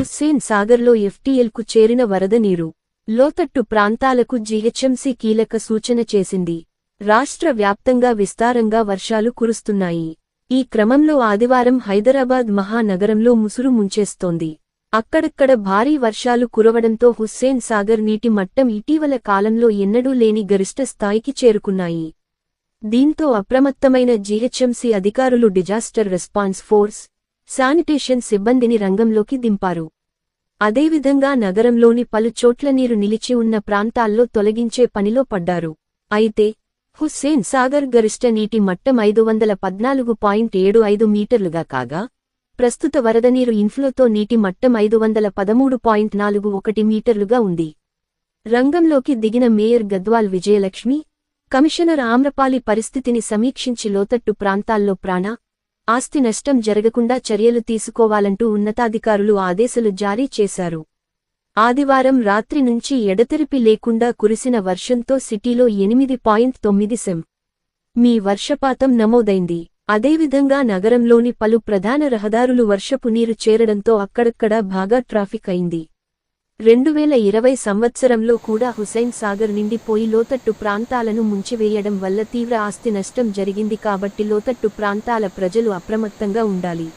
హుస్సేన్ సాగర్లో ఎఫ్టీఎల్కు చేరిన వరద నీరు లోతట్టు ప్రాంతాలకు జీహెచ్ఎంసీ కీలక సూచన చేసింది. రాష్ట్ర వ్యాప్తంగా విస్తారంగా వర్షాలు కురుస్తున్నాయి. ఈ క్రమంలో ఆదివారం హైదరాబాద్ మహానగరంలో ముసురు ముంచేస్తోంది. అక్కడక్కడ భారీ వర్షాలు కురవడంతో హుస్సేన్ సాగర్ నీటి మట్టం ఇటీవల కాలంలో ఎన్నడూ లేని గరిష్ట స్థాయికి చేరుకున్నాయి. దీంతో అప్రమత్తమైన జీహెచ్ఎంసీ అధికారులు డిజాస్టర్ రెస్పాన్స్ ఫోర్స్ శానిటేషన్ సిబ్బందిని రంగంలోకి దింపారు. అదేవిధంగా నగరంలోని పలు చోట్ల నీరు నిలిచి ఉన్న ప్రాంతాల్లో తొలగించే పనిలో పడ్డారు. అయితే హుస్సేన్ సాగర్ గరిష్ట నీటి మట్టం ఐదు వందల పద్నాలుగు పాయింట్ ఏడు ఐదు మీటర్లుగా కాగా ప్రస్తుత వరద నీరు ఇన్ఫ్లోతో నీటి మట్టం ఐదు వందల పదమూడు పాయింట్ నాలుగు ఒకటి మీటర్లుగా ఉంది. రంగంలోకి దిగిన మేయర్ గద్వాల్ విజయలక్ష్మి కమిషనర్ ఆమ్రపాలి పరిస్థితిని సమీక్షించి లోతట్టు ప్రాంతాల్లో ప్రాణ ఆస్తి నష్టం జరగకుండా చర్యలు తీసుకోవాలంటూ ఉన్నతాధికారులు ఆదేశాలు జారీ చేశారు. ఆదివారం రాత్రి నుంచి ఎడతెరిపి లేకుండా కురిసిన వర్షంతో సిటీలో ఎనిమిది పాయింట్ తొమ్మిది సెం. మీ వర్షపాతం నమోదైంది. అదేవిధంగా నగరంలోని పలు ప్రధాన రహదారులు వర్షపు నీరు చేరడంతో అక్కడక్కడా బాగా ట్రాఫిక్ అయింది. రెండు వేల ఇరవై సంవత్సరంలో కూడా హుసైన్ సాగర్ నిండిపోయి లోతట్టు ప్రాంతాలను ముంచివేయడం వల్ల తీవ్ర ఆస్తి నష్టం జరిగింది కాబట్టి లోతట్టు ప్రాంతాల ప్రజలు అప్రమత్తంగా ఉండాలి.